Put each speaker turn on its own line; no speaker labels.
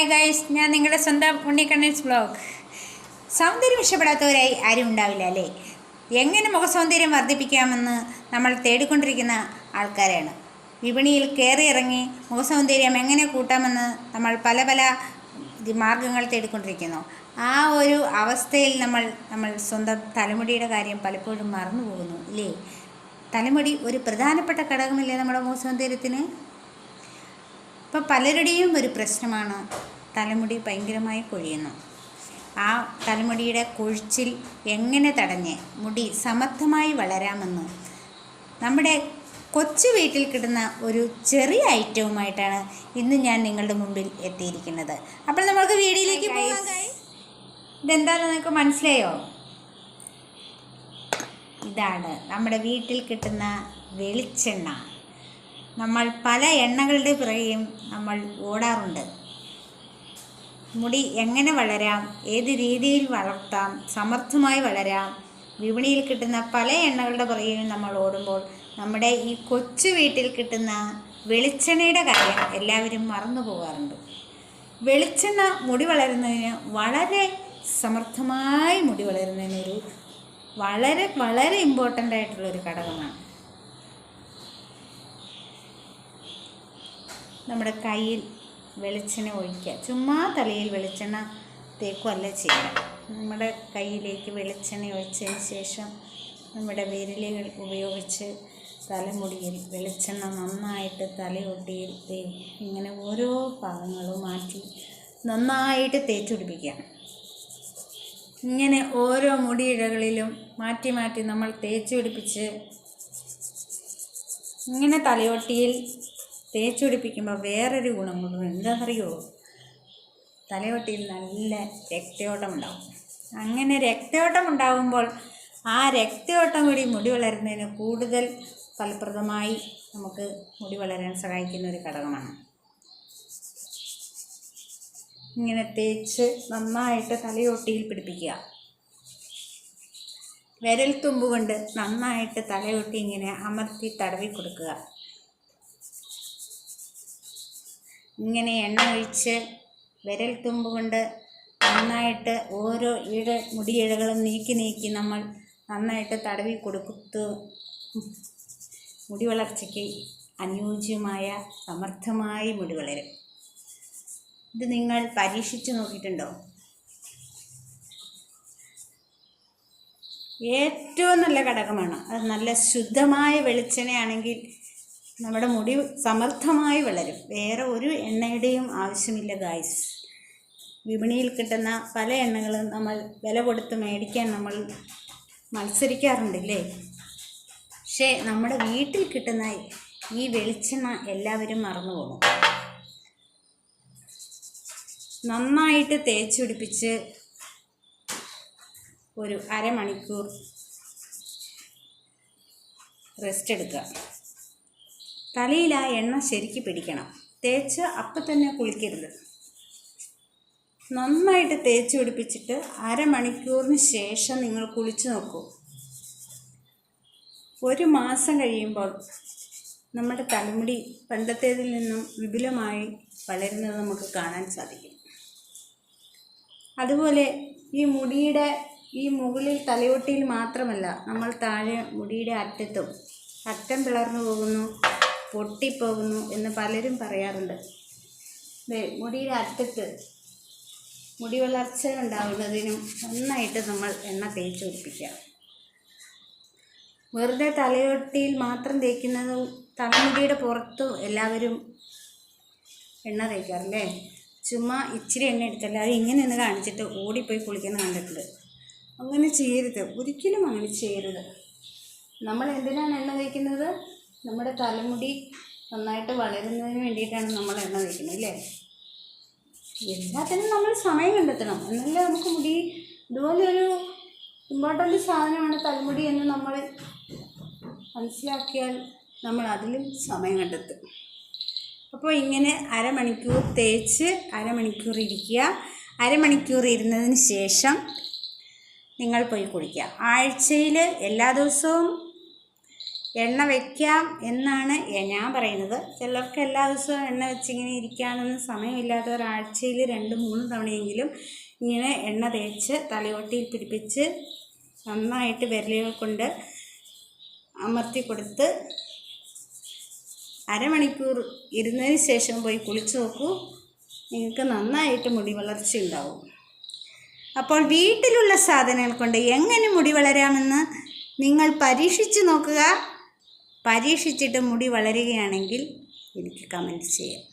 Hi guys ഞാൻ നിങ്ങളുടെ സ്വന്തം ഉണ്ണിക്കണ്ണൻസ് ബ്ലോഗ് സൗന്ദര്യം ഇഷ്ടപ്പെടാത്തവരായി ആരും ഉണ്ടാവില്ല അല്ലേ? എങ്ങനെ മുഖസൗന്ദര്യം വർദ്ധിപ്പിക്കാമെന്ന് നമ്മൾ തേടിക്കൊണ്ടിരിക്കുന്ന ആൾക്കാരാണ്. വിപണിയിൽ കയറി ഇറങ്ങി മുഖസൗന്ദര്യം എങ്ങനെ കൂട്ടാമെന്ന് നമ്മൾ പല പല മാർഗങ്ങൾ തേടിക്കൊണ്ടിരിക്കുന്നു. ആ ഒരു അവസ്ഥയിൽ നമ്മൾ നമ്മൾ സ്വന്തം തലമുടിയുടെ കാര്യം പലപ്പോഴും മറന്നു പോകുന്നു ഇല്ലേ തലമുടി ഒരു പ്രധാനപ്പെട്ട ഘടകമില്ലേ നമ്മുടെ മുഖസൗന്ദര്യത്തിന്? ഇപ്പോൾ പലരുടെയും ഒരു പ്രശ്നമാണ് തലമുടി ഭയങ്കരമായി കൊഴിയുന്നു. ആ തലമുടിയുടെ കൊഴിച്ചിൽ എങ്ങനെ തടഞ്ഞ് മുടി സമർത്ഥമായി വളരാമെന്ന്? നമ്മുടെ കൊച്ചു വീട്ടിൽ കിട്ടുന്ന ഒരു ചെറിയ ഐറ്റവുമായിട്ടാണ് ഇന്ന് ഞാൻ നിങ്ങളുടെ മുമ്പിൽ എത്തിയിരിക്കുന്നത്. അപ്പോൾ നമുക്ക് വീഡിയോയിലേക്ക് പോകാം. ഇതെന്താണെന്ന് നിങ്ങൾക്ക് മനസ്സിലായോ? ഇതാണ് നമ്മുടെ വീട്ടിൽ കിട്ടുന്ന വെളിച്ചെണ്ണ. നമ്മൾ പല എണ്ണകളുടെ പിറകെയും നമ്മൾ ഓടാറുണ്ട്. മുടി എങ്ങനെ വളരാം ഏത് രീതിയിൽ വളർത്താം സമർത്ഥമായി വളരാം വിപണിയിൽ കിട്ടുന്ന പല എണ്ണകളുടെ പിറകെയും നമ്മൾ ഓടുമ്പോൾ നമ്മുടെ ഈ കൊച്ചു വീട്ടിൽ കിട്ടുന്ന വെളിച്ചെണ്ണയുടെ കാര്യം എല്ലാവരും മറന്നു പോകാറുണ്ട്. വെളിച്ചെണ്ണ മുടി വളരുന്നതിന് വളരെ സമർത്ഥമായി മുടി വളരുന്നതിനൊരു വളരെ വളരെ ഇമ്പോർട്ടന്റ് ആയിട്ടുള്ളൊരു ഘടകമാണ്. നമ്മുടെ കയ്യിൽ വെളിച്ചെണ്ണ ഒഴിക്കുക. ചുമ്മാ തലയിൽ വെളിച്ചെണ്ണ തേക്കുമല്ല ചെയ്യുക. നമ്മുടെ കയ്യിലേക്ക് വെളിച്ചെണ്ണ ഒഴിച്ചതിന് ശേഷം നമ്മുടെ വിരലുകൾ ഉപയോഗിച്ച് തലമുടിയിൽ വെളിച്ചെണ്ണ നന്നായിട്ട് തലയൊട്ടിയിൽ തേ ഇങ്ങനെ ഓരോ ഭാഗങ്ങളും മാറ്റി നന്നായിട്ട് തേച്ച് പിടിപ്പിക്കുക ഇങ്ങനെ ഓരോ മുടിയിഴകളിലും മാറ്റി മാറ്റി നമ്മൾ തേച്ച് പിടിപ്പിച്ച് ഇങ്ങനെ തലയൊട്ടിയിൽ തേച്ച് പിടിപ്പിക്കുമ്പോൾ വേറൊരു ഗുണം കൊണ്ടും എന്താണെന്നറിയോ തലയോട്ടിയിൽ നല്ല രക്തയോട്ടം ഉണ്ടാവും അങ്ങനെ രക്തയോട്ടം ഉണ്ടാകുമ്പോൾ ആ രക്തയോട്ടം കൂടി മുടി വളരുന്നതിന് കൂടുതൽ ഫലപ്രദമായി നമുക്ക് മുടി വളരാൻ സഹായിക്കുന്ന ഒരു ഘടകമാണ്. ഇങ്ങനെ തേച്ച് നന്നായിട്ട് തലയോട്ടിയിൽ പിടിപ്പിക്കുക. വിരൽ തുമ്പ് കൊണ്ട് നന്നായിട്ട് തലയൊട്ടി ഇങ്ങനെ അമർത്തി തടവി കൊടുക്കുക. ഇങ്ങനെ എണ്ണ ഒഴിച്ച് വിരൽ തുമ്പ് കൊണ്ട് നന്നായിട്ട് ഓരോ ഇഴ മുടിയിഴകളും നീക്കി നീക്കി നമ്മൾ നന്നായിട്ട് തടവി കൊടുത്തു. മുടി വളർച്ചയ്ക്ക് അനുയോജ്യമായ സമർത്ഥമായി മുടി വളരും. ഇത് നിങ്ങൾ പരീക്ഷിച്ച് നോക്കിയിട്ടുണ്ടോ? ഏറ്റവും നല്ല ഘടകമാണ്. അത് നല്ല ശുദ്ധമായ വെളിച്ചെണ്ണയാണെങ്കിൽ നമ്മുടെ മുടി സമർത്ഥമായി വളരും. വേറെ ഒരു എണ്ണയുടെയും ആവശ്യമില്ല ഗായ്സ് വിപണിയിൽ കിട്ടുന്ന പല എണ്ണകളും നമ്മൾ വില കൊടുത്ത് മേടിക്കാൻ നമ്മൾ മത്സരിക്കാറുണ്ടല്ലേ? പക്ഷേ നമ്മുടെ വീട്ടിൽ കിട്ടുന്ന ഈ വെളിച്ചെണ്ണ എല്ലാവരും മറന്നു പോകും നന്നായിട്ട് തേച്ച് പിടിപ്പിച്ച് ഒരു അരമണിക്കൂർ റെസ്റ്റ് എടുക്കുക. തലയിൽ ആ എണ്ണ ശരിക്ക് പിടിക്കണം. തേച്ച് അപ്പം തന്നെ കുളിക്കരുത്. നന്നായിട്ട് തേച്ച് പിടിപ്പിച്ചിട്ട് അരമണിക്കൂറിന് ശേഷം നിങ്ങൾ കുളിച്ച് നോക്കൂ. ഒരു മാസം കഴിയുമ്പോൾ നമ്മുടെ തലമുടി പണ്ടത്തേതിൽ നിന്നും വിപുലമായി വളരുന്നത് നമുക്ക് കാണാൻ സാധിക്കും. അതുപോലെ ഈ മുടിയുടെ ഈ മുകളിൽ തലയൊട്ടിയിൽ മാത്രമല്ല നമ്മൾ താഴെ മുടിയുടെ അറ്റത്തും അറ്റം പിളർന്നു പോകുന്നു. പൊട്ടിപ്പോകുന്നു എന്ന് പലരും പറയാറുണ്ട്. മുടിയുടെ അറ്റത്ത് മുടി വളർച്ച ഉണ്ടാകുന്നതിനും നന്നായിട്ട് നമ്മൾ എണ്ണ തേച്ച് പിടിപ്പിക്കുക. വെറുതെ തലയൊട്ടിയിൽ മാത്രം തേക്കുന്നതും തലമുടിയുടെ പുറത്തും എല്ലാവരും എണ്ണ തേക്കാറില്ലേ? ചുമ്മാ ഇച്ചിരി എണ്ണ എടുത്തല്ല? അത് ഇങ്ങനെ ഒന്ന് കാണിച്ചിട്ട് ഓടിപ്പോയി കുളിക്കുന്ന കണ്ടിട്ടുണ്ട്. അങ്ങനെ ചെയ്യരുത്. ഒരിക്കലും അങ്ങനെ ചെയ്യരുത്. നമ്മൾ എന്തിനാണ് എണ്ണ തേക്കുന്നത്? നമ്മുടെ തലമുടി നന്നായിട്ട് വളരുന്നതിന് വേണ്ടിയിട്ടാണ് നമ്മൾ എണ്ണ തേക്കുന്നത് അല്ലേ? എല്ലാത്തിനും നമ്മൾ സമയം കണ്ടെത്തണം. എന്നല്ലേ നമുക്ക് മുടി ഇതുപോലെ ഒരു ഇമ്പോർട്ടന്റ് സാധനമാണ് തലമുടി എന്ന് നമ്മൾ മനസ്സിലാക്കിയാൽ നമ്മൾ അതിലും സമയം കണ്ടെത്തും. അപ്പോൾ ഇങ്ങനെ അരമണിക്കൂർ തേച്ച് അരമണിക്കൂർ ഇരിക്കുക. അരമണിക്കൂർ ഇരുന്നതിന് ശേഷം നിങ്ങൾ പോയി കുളിക്കുക. ആഴ്ചയിൽ എല്ലാ ദിവസവും
എണ്ണ വയ്ക്കാം എന്നാണ് ഞാൻ പറയുന്നത്. ചിലർക്ക് എല്ലാ ദിവസവും എണ്ണ വെച്ചിങ്ങനെ ഇരിക്കാനൊന്നും സമയമില്ലാത്ത ഒരാഴ്ചയിൽ രണ്ട് മൂന്ന് തവണയെങ്കിലും ഇങ്ങനെ എണ്ണ തേച്ച് തലയോട്ടിയിൽ പിടിപ്പിച്ച് നന്നായിട്ട് വിരലുകൾ കൊണ്ട് അമർത്തി കൊടുത്ത് അരമണിക്കൂർ ഇരുന്നതിന് ശേഷം പോയി കുളിച്ച് നോക്കൂ. നിങ്ങൾക്ക് നന്നായിട്ട് മുടി വളർച്ച ഉണ്ടാവും. അപ്പോൾ വീട്ടിലുള്ള സാധനങ്ങൾ കൊണ്ട് എങ്ങനെ മുടി വളരാമെന്ന് നിങ്ങൾ പരീക്ഷിച്ച് നോക്കുക. പരീക്ഷിച്ചിട്ട് മുടി വളരുകയാണെങ്കിൽ എനിക്ക് കമന്റ് ചെയ്യാം.